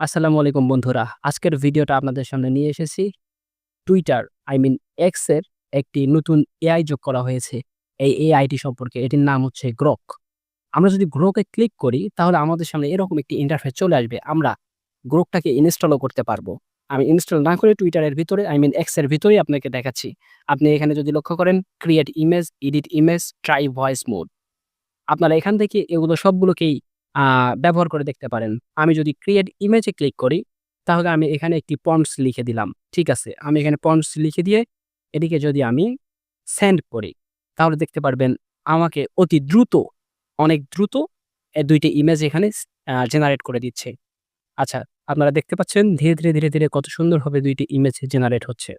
আসসালামু আলাইকুম বন্ধুরা। আজকের ভিডিওটা আপনাদের সামনে নিয়ে এসেছি। টুইটার আই মিন এক্সের একটি নতুন এআই যোগ করা হয়েছে। এই এআইটি সম্পর্কে এটির নাম হচ্ছে গ্রক। আমরা যদি গ্রোকে ক্লিক করি তাহলে আমাদের সামনে এরকম একটি ইন্টারফেস চলে আসবে। আমরা গ্রোকটাকে ইনস্টলও করতে পারব। আমি ইনস্টল না করে টুইটারের ভিতরে আই মিন এক্সের ভিতরেই আপনাকে দেখাচ্ছি। আপনি এখানে যদি লক্ষ্য করেন create image, edit image, try voice mode. আপনারা এখান থেকে এগুলো সবগুলোকেই ব্যবহার করে দেখতে পারেন। আমি যদি ক্রিয়েট ইমেজ ক্লিক করি তাহলে আমি এখানে একটি প্রম্পটস লিখে দিলাম। ঠিক আছে? আমি এখানে প্রম্পটস লিখে দিয়ে এটিকে যদি আমি সেন্ড করি তাহলে দেখতে পারবেন আমাকে অতি দ্রুত, অনেক দ্রুত এ ২ টি ইমেজ এখানে জেনারেট করে দিচ্ছে। আচ্ছা, আপনারা দেখতে পাচ্ছেন ধীরে, ধীরে, ধীরে, ধীরে কত সুন্দরভাবে ২ টি ইমেজ জেনারেট হচ্ছে।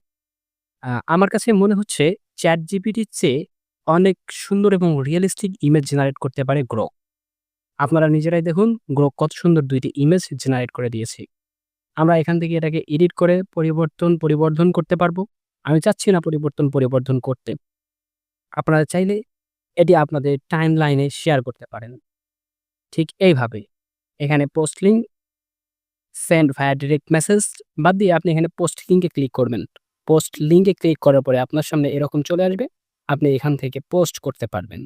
আমার কাছে মনে হচ্ছে ChatGPT র চেয়ে অনেক সুন্দর এবং রিয়ালিস্টিক ইমেজ জেনারেট করতে পারে গ্রক। আপনারা নিজেরাই দেখুন গ্রো কত সুন্দর দুইটি ইমেজ জেনারেট করে দিয়েছি আমরা এখান থেকে এটাকে এডিট করে পরিবর্তন, পরিবর্ধন করতে পারব। আমি চাচ্ছি না পরিবর্তন, পরিবর্ধন করতে। আপনারা চাইলে এটি আপনাদের টাইম লাইনে শেয়ার করতে পারেন। ঠিক এইভাবে এখানে post link, send via direct message বাদ দিয়ে আপনি এখানে পোস্ট লিঙ্কে ক্লিক করবেন। পোস্ট লিঙ্কে ক্লিক করার পরে আপনার সামনে এরকম চলে আসবে। আপনি এখান থেকে পোস্ট করতে পারবেন।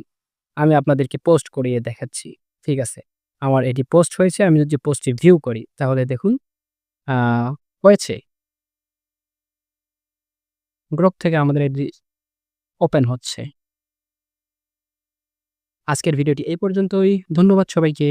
আমি আপনাদেরকে পোস্ট করিয়ে দেখাচ্ছি। ঠিক আছে? আমার এটি পোস্ট হয়েছে। আমি যদি পোস্টটি ভিউ করি, তাহলে দেখুন হয়েছে। গ্রুপ থেকে আমাদের এটি ওপেন হচ্ছে। আজকের ভিডিওটি এই পর্যন্তই। ধন্যবাদ সবাইকে।